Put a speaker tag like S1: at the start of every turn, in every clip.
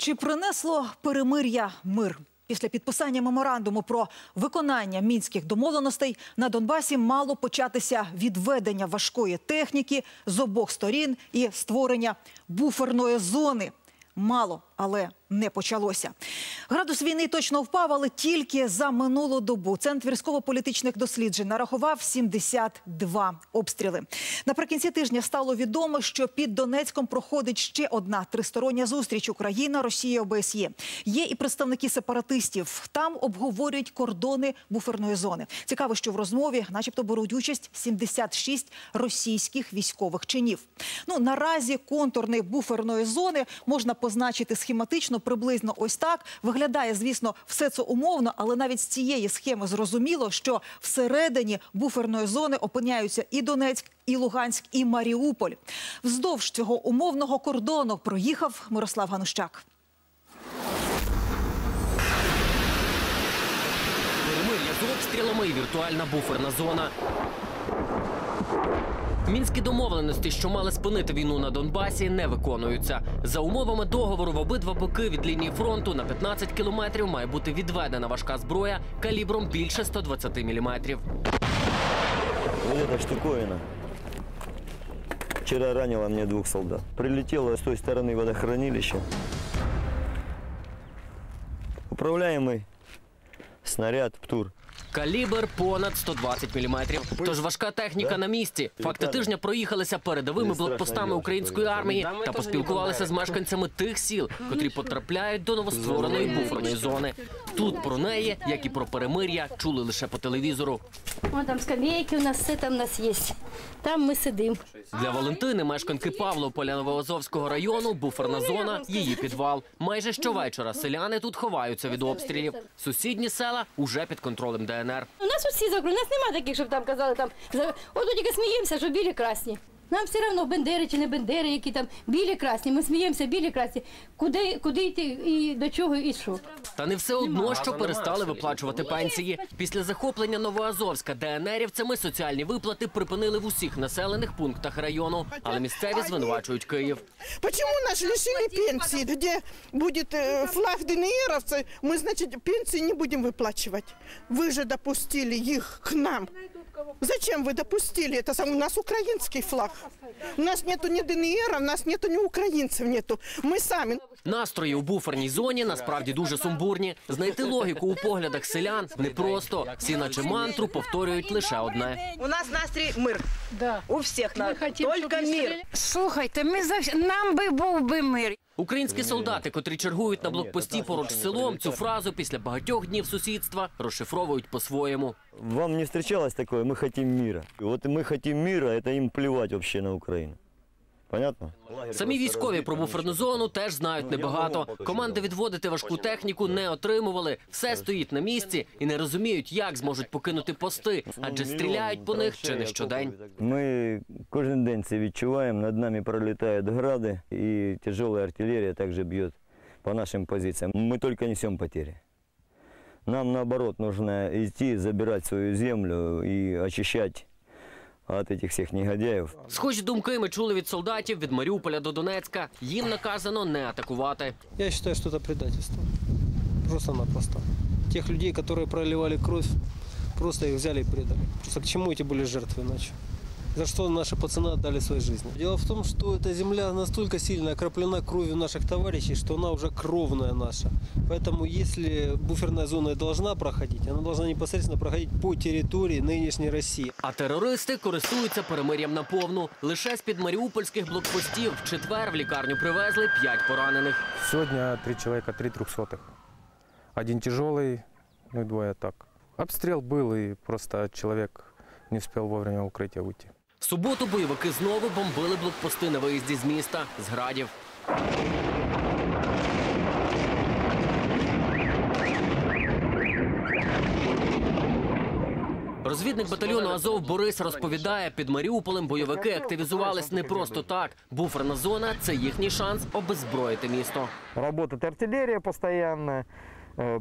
S1: Чи принесло перемир'я мир? Після підписання меморандуму про виконання мінських домовленостей на Донбасі мало початися відведення важкої техніки з обох сторін і створення буферної зони. Мало, але не почалося. Градус війни точно впав, але тільки за минулу добу. Центр військово-політичних досліджень нарахував 72 обстріли. Наприкінці тижня стало відомо, що під Донецьком проходить ще одна тристороння зустріч Україна, Росія, ОБСЄ. Є і представники сепаратистів. Там обговорюють кордони буферної зони. Цікаво, що в розмові, начебто, беруть участь 76 російських військових чинів. Ну наразі контурни буферної зони можна позначити схематично, приблизно ось так. Виглядає, звісно, все це умовно, але навіть з цієї схеми зрозуміло, що всередині буферної зони опиняються і Донецьк, і Луганськ, і Маріуполь. Вздовж цього умовного кордону проїхав Мирослав Ганущак.
S2: Перемир'я з обстрілами і віртуальна буферна зона. Мінські домовленості, що мали спинити війну на Донбасі, не виконуються. За умовами договору в обидва боки від лінії фронту на 15 кілометрів має бути відведена важка зброя калібром більше 120 міліметрів.
S3: Вот эта штуковина. Вчера ранила мне двух солдат. Прилетело с той стороны водохранилища. Управляемый снаряд ПТУР.
S2: Калібр понад 120 міліметрів. Тож важка техніка на місці. Факти тижня проїхалися передовими блокпостами української армії та поспілкувалися з мешканцями тих сіл, котрі потрапляють до новоствореної буферної зони. Тут про неї, як і про перемир'я, чули лише по телевізору.
S4: Вон там скамейки у нас, все там у нас є. Там ми сидимо.
S2: Для Валентини, мешканки Павлополя Новоазовського району, буферна зона її підвал. Майже щовечора селяни тут ховаються від обстрілів. Сусідні села уже під контролем ДНР.
S4: У нас усі закрили. У нас немає таких, щоб там казали там. От тільки сміємося, що білі красні. Нам все одно бендери чи не бендери, які там білі красні. Ми сміємося, білі красні. Куди, куди йти і до чого і що?
S2: Та не все одно, що перестали виплачувати пенсії. Після захоплення Новоазовська ДНРівцями соціальні виплати припинили в усіх населених пунктах району, але місцеві звинувачують Київ.
S5: Почему нас лишили пенсии, где будет э, флаг ДНРовца, мы, значит, пенсии не будем выплачивать. Вы же допустили их к нам. Зачем вы допустили это? Сам- У нас украинский флаг. У нас нету ні ДНР, у нас нету ні українців. нету. Ми самі
S2: Настрої у буферній зоні насправді дуже сумбурні. Знайти логіку у поглядах селян непросто. Всі, наче мантру, повторюють лише одне.
S6: У нас настрій мир.
S7: Да.
S6: У всіх на
S7: Ми хотімо,
S6: тільки мир.
S7: Слухайте, ми завжди нам би був би мир.
S2: Українські солдати, котрі чергують на блокпості поруч з селом, цю фразу після багатьох днів сусідства розшифровують по-своєму.
S3: Вам не встречалось такое? Мы хотим мира. И Вот мы хотим мира, это им плевать вообще на Украину. Понятно?
S2: Самі військові про буферну зону теж знають небагато. Команди відводити важку техніку не отримували. Все стоїть на місці і не розуміють, як зможуть покинути пости, адже стріляють по них чи не щодень.
S3: Ми кожен день це відчуваємо. Над нами пролітають гради, і тяжела артилерія також б'є по нашим позиціям. Ми тільки несемо потери. Нам наоборот нужно идти, забирать свою землю и очищать от этих всех негодяев.
S2: Схожі думки ми чули від солдатів від Маріуполя до Донецька. Їм наказано не атакувати.
S8: Я считаю, что это предательство. Просто-напросто. Тех людей, которые проливали кровь, просто их взяли и предали. Просто к чему эти были жертвы иначе? За что наши пацаны отдали свои жизни? Дело в том, что эта земля настолько сильно окроплена кровью наших товарищей, что она уже кровная наша. Поэтому если буферная зона и должна проходить, она должна непосредственно проходить по территории нынешней России.
S2: А терористи користуються перемир'ям наповну. Лише з-під маріупольських блокпостів в четвер в лікарню привезли п'ять поранених.
S9: Сегодня три человека, три трехсотых. Один тяжелый, ну и двое так. Обстрел был, и просто человек не успел вовремя в укрытие уйти.
S2: Суботу бойовики знову бомбили блокпости на виїзді з міста з градів. Розвідник батальйону Азов Борис розповідає, під Маріуполем бойовики активізувались не просто так. Буферна зона це їхній шанс обеззброїти місто.
S10: Работает артиллерия постоянно, э,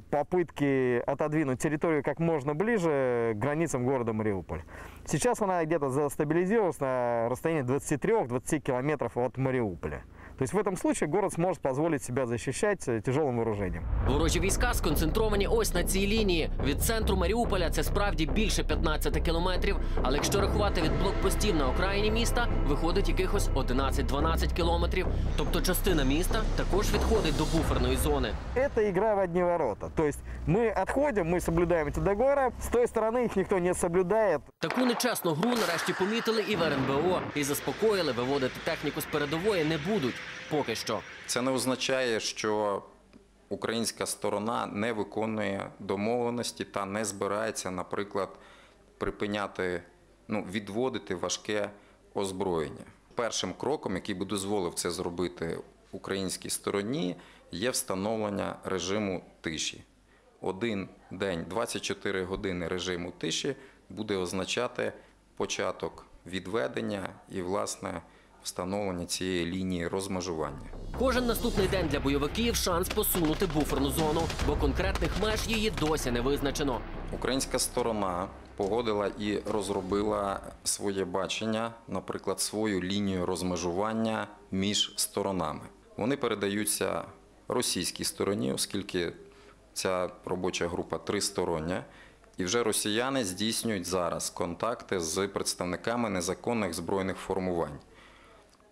S10: попытки отодвинуть территорию как можно ближе к границам города Мариуполь. Сейчас она где-то застабилизировалась на расстоянии 23-20 километров от Мариуполя. То есть в этом случае город сможет позволить себя защищать э, тяжелым вооружением.
S2: Ворожі війська сконцентровані ось на цій лінії. Від центру Маріуполя це справді більше 15 кілометрів. Але якщо рахувати від блокпостів на окраїні міста, виходить якихось 11-12 кілометрів. Тобто частина міста також відходить до буферної зони.
S10: Это игра в одни ворота. То есть мы отходим, мы соблюдаем эти договоры, с той стороны их никто не соблюдает.
S2: Таку нечесну гру нарешті помітили і в РНБО і заспокоїли, виводити техніку з передової не будуть. Поки що.
S6: Це не означає, що українська сторона не виконує домовленості та не збирається, наприклад, припиняти, ну, відводити важке озброєння. Першим кроком, який би дозволив це зробити українській стороні, є встановлення режиму тиші. Один день, 24 години режиму тиші буде означати початок відведення і, власне, встановлення цієї лінії розмежування.
S2: Кожен наступний день для бойовиків шанс посунути буферну зону, бо конкретних меж її досі не визначено.
S6: Українська сторона погодила і розробила своє бачення, наприклад, свою лінію розмежування між сторонами. Вони передаються російській стороні, оскільки ця робоча група тристороння. І вже росіяни здійснюють зараз контакти з представниками незаконних збройних формувань.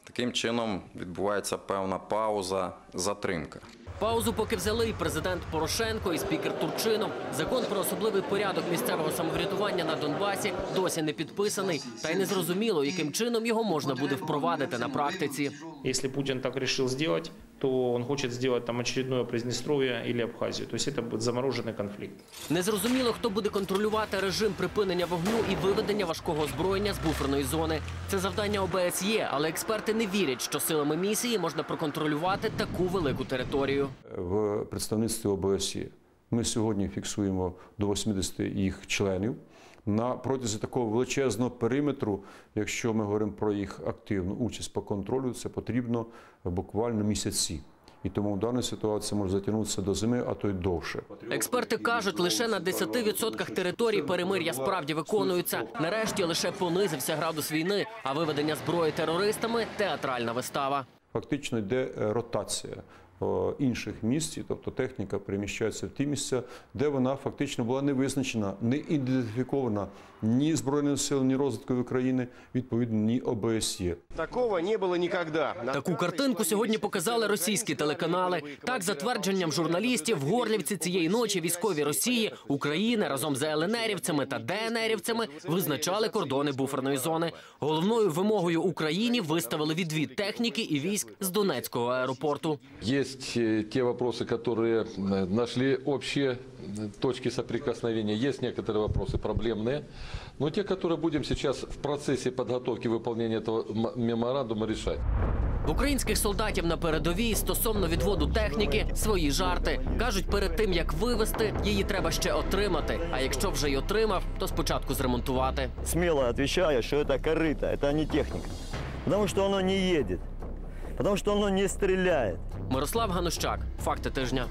S6: Таким чином відбувається певна пауза, затримка.
S2: Паузу поки взяли і президент Порошенко, і спікер Турчинов. Закон про особливий порядок місцевого самоврядування на Донбасі досі не підписаний, та й не зрозуміло, яким чином його можна буде впровадити на практиці.
S11: Якщо Путін так вирішив сделать, то он хочет сделать там очередное Приднестровье или Абхазию. То есть это будет замороженный конфликт.
S2: Незрозуміло, хто буде контролювати режим припинення вогню і виведення важкого озброєння з буферної зони. Це завдання ОБСЄ, але експерти не вірять, що силами місії можна проконтролювати таку велику територію.
S12: в представництві ОБСЄ. Ми сьогодні фіксуємо до 80 їх членів. На протязі такого величезного периметру, якщо ми говоримо про їх активну участь по контролю, це потрібно буквально місяці. І тому в даній ситуації може затягнутися до зими, а то й довше.
S2: Експерти кажуть, лише на 10% територій перемир'я справді виконуються. Нарешті лише понизився градус війни, а виведення зброї терористами театральна вистава.
S12: Фактично йде е, ротація інших місць, тобто техніка переміщається в ті місця, де вона фактично була не визначена, не ідентифікована ні Збройними силами, ні розвідкою України, відповідно, ні ОБСЄ.
S13: Такого не было никогда.
S2: Таку картинку сьогодні показали російські телеканали. Так, за твердженням журналістів, в Горлівці цієї ночі військові Росії, України разом з ЛНРівцями та ДНРівцями визначали кордони буферної зони. Головною вимогою Україні виставили відвід техніки і військ з Донецького аеропорту
S13: Есть э, те вопросы, которые э, нашли общие э, точки соприкосновения. Есть некоторые вопросы проблемные. Но те, которые будем сейчас в процессе подготовки выполнения этого м- меморандума решать.
S2: В українських солдатів на передовій стосовно відводу техніки свої жарти кажуть, перед тим як вивезти, її треба ще отримати. А якщо вже й отримав, то спочатку зремонтувати.
S3: Смело отвечаю, что это корыто, это не техника. Потому что оно не едет. Потому что оно не стреляет.
S2: Мирослав Ганущак, факти тижня.